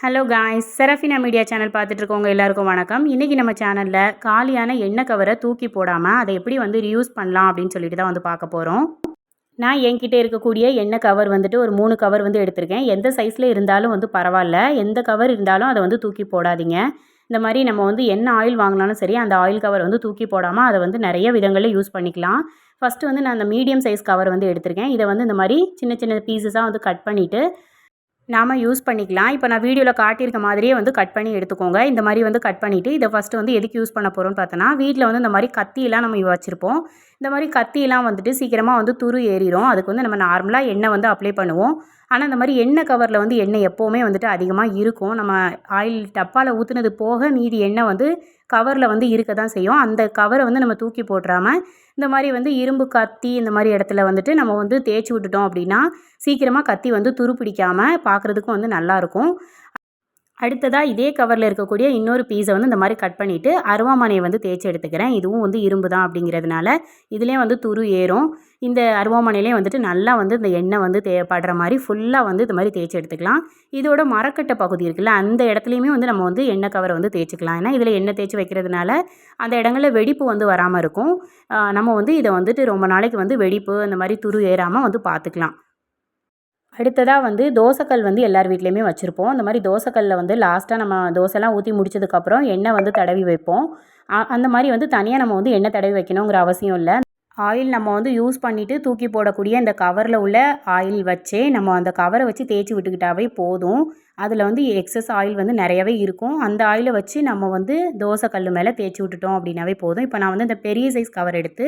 Hello guys Serafina media channel பார்த்துட்ருக்கவங்க எல்லாருக்கும் வணக்கம். இன்றைக்கி நம்ம சேனலில் காலியான எண்ணெய் கவரை தூக்கி போடாமல் அதை எப்படி வந்து ரியூஸ் பண்ணலாம் அப்படின்னு சொல்லிட்டு தான் வந்து பார்க்க போகிறோம் நான் என்கிட்ட இருக்கக்கூடிய எண்ணெய் கவர் வந்துட்டு ஒரு மூணு கவர் வந்து எடுத்திருக்கேன். எந்த சைஸில் இருந்தாலும் வந்து பரவாயில்ல. எந்த கவர் இருந்தாலும் அதை வந்து தூக்கி போடாதீங்க. இந்த மாதிரி நம்ம வந்து என்ன ஆயில் வாங்கினாலும் சரி அந்த ஆயில் கவர் வந்து தூக்கி போடாமல் அதை வந்து நிறைய விதங்களில் யூஸ் பண்ணிக்கலாம். ஃபஸ்ட்டு வந்து நான் அந்த மீடியம் சைஸ் கவர் வந்து எடுத்திருக்கேன். இதை வந்து இந்த மாதிரி சின்ன சின்ன பீசஸாக வந்து கட் பண்ணிவிட்டு நாம் யூஸ் பண்ணிக்கலாம். இப்போ நான் வீடியோவில் காட்டியிருக்க மாதிரியே வந்து கட் பண்ணி எடுத்துக்கோங்க. இந்த மாதிரி வந்து கட் பண்ணிவிட்டு இதை ஃபஸ்ட்டு வந்து எதுக்கு யூஸ் பண்ண போகிறோம்னு பார்த்தோன்னா வீட்டில் வந்து இந்த மாதிரி கத்தியெல்லாம் நம்ம வச்சுருப்போம். இந்த மாதிரி கத்தியெல்லாம் வந்துட்டு சீக்கிரமாக வந்து துரு ஏறிடும் அதுக்கு வந்து நம்ம நார்மலாக எண்ணெய் வந்து அப்ளை பண்ணுவோம். ஆனால் இந்த மாதிரி எண்ணெய் கவரில் வந்து எண்ணெய் எப்போவுமே வந்துட்டு அதிகமாக இருக்கும். நம்ம ஆயில் டப்பாவில் ஊற்றுனது போக மீதி எண்ணெய் வந்து கவரில் வந்து இருக்க தான் செய்யும். அந்த கவரை வந்து நம்ம தூக்கி போட்டுறாமல் இந்த மாதிரி வந்து இரும்பு கத்தி இந்த மாதிரி இடத்துல வந்துட்டு நம்ம வந்து தேய்ச்சி விட்டுட்டோம் அப்படின்னா சீக்கிரமாக கத்தி வந்து துரு பிடிக்காமல் பார்க்குறதுக்கும் வந்து நல்லாயிருக்கும் அடுத்ததாக இதே கவரில் இருக்கக்கூடிய இன்னொரு பீஸை வந்து இந்த மாதிரி கட் பண்ணிவிட்டு அருவாமனையை வந்து தேய்ச்சி எடுத்துக்கிறேன். இதுவும் வந்து இரும்பு தான் அப்படிங்கிறதுனால இதுலேயே வந்து துரு ஏறும். இந்த அருவாமனையிலே வந்துட்டு நல்லா வந்து இந்த எண்ணெய் வந்து தேவைப்படுற மாதிரி ஃபுல்லாக வந்து இந்த மாதிரி தேய்ச்சி எடுத்துக்கலாம். இதோட மரக்கட்டை பகுதி இருக்குல்ல அந்த இடத்துலையுமே வந்து நம்ம வந்து எண்ணெய் கவரை வந்து தேய்ச்சிக்கலாம். ஏன்னா இதில் எண்ணெய் தேய்ச்சி வைக்கிறதுனால அந்த இடங்களில் வெடிப்பு வந்து வராமல் இருக்கும். நம்ம வந்து இதை வந்துட்டு ரொம்ப நாளைக்கு வந்து வெடிப்பு இந்த மாதிரி துரு ஏறாமல் வந்து பார்த்துக்கலாம். அடுத்ததாக வந்து தோசைக்கல் வந்து எல்லார் வீட்லேயுமே வச்சுருப்போம். அந்த மாதிரி தோசைக்கல்லில் வந்து லாஸ்ட்டாக நம்ம தோசைலாம் ஊற்றி முடிச்சதுக்கப்புறம் எண்ணெய் வந்து தடவி வைப்போம். அந்த மாதிரி வந்து தனியாக நம்ம வந்து எண்ணெய் தடவி வைக்கணுங்கிற அவசியம் இல்லை. ஆயில் நம்ம வந்து யூஸ் பண்ணிவிட்டு தூக்கி போடக்கூடிய இந்த கவரில் உள்ள ஆயில் வச்சே நம்ம அந்த கவரை வச்சு தேய்ச்சி விட்டுக்கிட்டாவே போதும். அதில் வந்து எக்ஸஸ் ஆயில் வந்து நிறையவே இருக்கும். அந்த ஆயிலை வச்சு நம்ம வந்து தோசை கல் மேலே தேய்ச்சி விட்டுட்டோம் அப்படின்னாவே போதும். இப்போ நான் வந்து இந்த பெரிய சைஸ் கவர் எடுத்து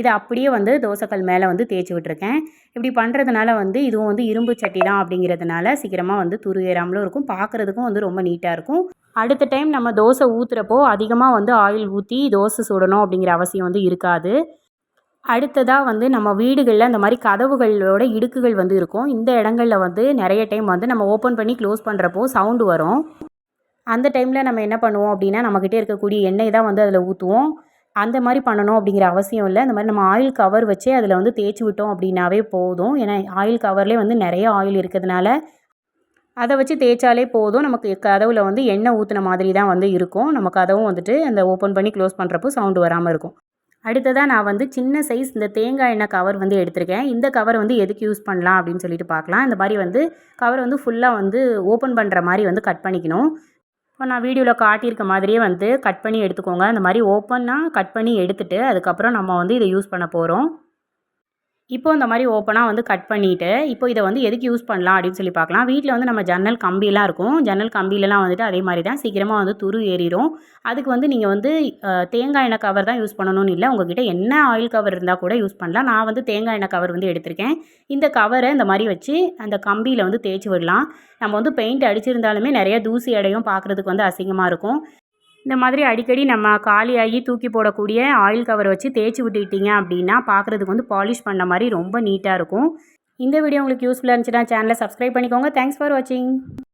இதை அப்படியே வந்து தோசைக்கல் மேலே வந்து தேய்ச்சி விட்டுருக்கேன். இப்படி பண்ணுறதுனால வந்து இதுவும் வந்து இரும்பு சட்டி தான் அப்படிங்கிறதுனால சீக்கிரமாக வந்து துரு ஏறாமலும் இருக்கும். பார்க்குறதுக்கும் வந்து ரொம்ப நீட்டாக இருக்கும். அடுத்த டைம் நம்ம தோசை ஊற்றுறப்போ அதிகமாக வந்து ஆயில் ஊற்றி தோசை சுடணும் அப்படிங்கிற அவசியம் வந்து இருக்காது. அடுத்ததாக வந்து நம்ம வீடுகளில் அந்த மாதிரி கதவுகளோட இடுக்குகள் வந்து இருக்கும். இந்த இடங்களில் வந்து நிறைய டைம் வந்து நம்ம ஓப்பன் பண்ணி க்ளோஸ் பண்ணுறப்போ சவுண்டு வரும். அந்த டைமில் நம்ம என்ன பண்ணுவோம் அப்படின்னா நம்மக்கிட்டே இருக்கக்கூடிய எண்ணெய் தான் வந்து அதில் ஊற்றுவோம் அந்த மாதிரி பண்ணணும் அப்படிங்கிற அவசியம் இல்லை. இந்த மாதிரி நம்ம ஆயில் கவர் வச்சே அதில் வந்து தேய்ச்சி விட்டோம் அப்படின்னாவே போதும். ஏன்னா ஆயில் கவர்லேயே வந்து நிறைய ஆயில் இருக்கிறதுனால அதை வச்சு தேய்ச்சாலே போதும். நமக்கு கதவில் வந்து எண்ணெய் ஊற்றின மாதிரி தான் வந்து இருக்கும். நம்ம கதவும் வந்துட்டு அந்த ஓப்பன் பண்ணி க்ளோஸ் பண்ணுறப்போ சவுண்டு வராமல் இருக்கும். அடுத்ததாக நான் வந்து சின்ன சைஸ் இந்த தேங்காய் எண்ணெய் கவர் வந்து எடுத்திருக்கேன். இந்த கவர் வந்து எதுக்கு யூஸ் பண்ணலாம் அப்படின்னு சொல்லிட்டு பார்க்கலாம். இந்த மாதிரி வந்து கவர் வந்து ஃபுல்லாக வந்து ஓப்பன் பண்ணுற மாதிரி வந்து கட் பண்ணிக்கணும். இப்போ நான் வீடியோவில் காட்டியிருக்க மாதிரியே வந்து கட் பண்ணி எடுத்துக்கோங்க. அந்த மாதிரி ஓப்பனாக கட் பண்ணி எடுத்துகிட்டு அதுக்கப்புறம் நம்ம வந்து இதை யூஸ் பண்ண போகிறோம் இப்போ இந்த மாதிரி ஓப்பனாக வந்து கட் பண்ணிவிட்டு இப்போ இதை வந்து எதுக்கு யூஸ் பண்ணலாம் அப்படின்னு சொல்லி பார்க்கலாம். வீட்டில் வந்து நம்ம ஜன்னல் கம்பியெல்லாம் இருக்கும். ஜன்னல் கம்பியிலலாம் வந்துட்டு அதே மாதிரி தான் சீக்கிரமாக வந்து துரு ஏறிடும் அதுக்கு வந்து நீங்கள் வந்து தேங்காய் எண்ணெய் கவர் தான் யூஸ் பண்ணணும்னு இல்லை. உங்ககிட்ட என்ன ஆயில் கவர் இருந்தால் கூட யூஸ் பண்ணலாம். நான் வந்து தேங்காய் எண்ணெய் கவர் வந்து எடுத்திருக்கேன். இந்த கவரை இந்த மாதிரி வச்சு அந்த கம்பியில் வந்து தேய்ச்சி விடலாம். நம்ம வந்து பெயிண்ட் அடிச்சிருந்தாலுமே நிறைய தூசி அடையும் பார்க்குறதுக்கு வந்து அசிங்கமாக இருக்கும். இந்த மாதிரி அடிக்கடி நம்ம காலியாகி தூக்கி போடக்கூடிய ஆயில் கவர் வச்சு தேய்ச்சி விட்டுக்கிட்டிங்க அப்படின்னா பார்க்குறதுக்கு வந்து பாலிஷ் பண்ண மாதிரி ரொம்ப நீட்டாக இருக்கும். இந்த வீடியோ உங்களுக்கு யூஸ்ஃபுல்லாக இருந்துச்சுன்னா சேனலை சப்ஸ்கிரைப் பண்ணிக்கோங்க. தேங்க்ஸ் ஃபார் வாட்சிங்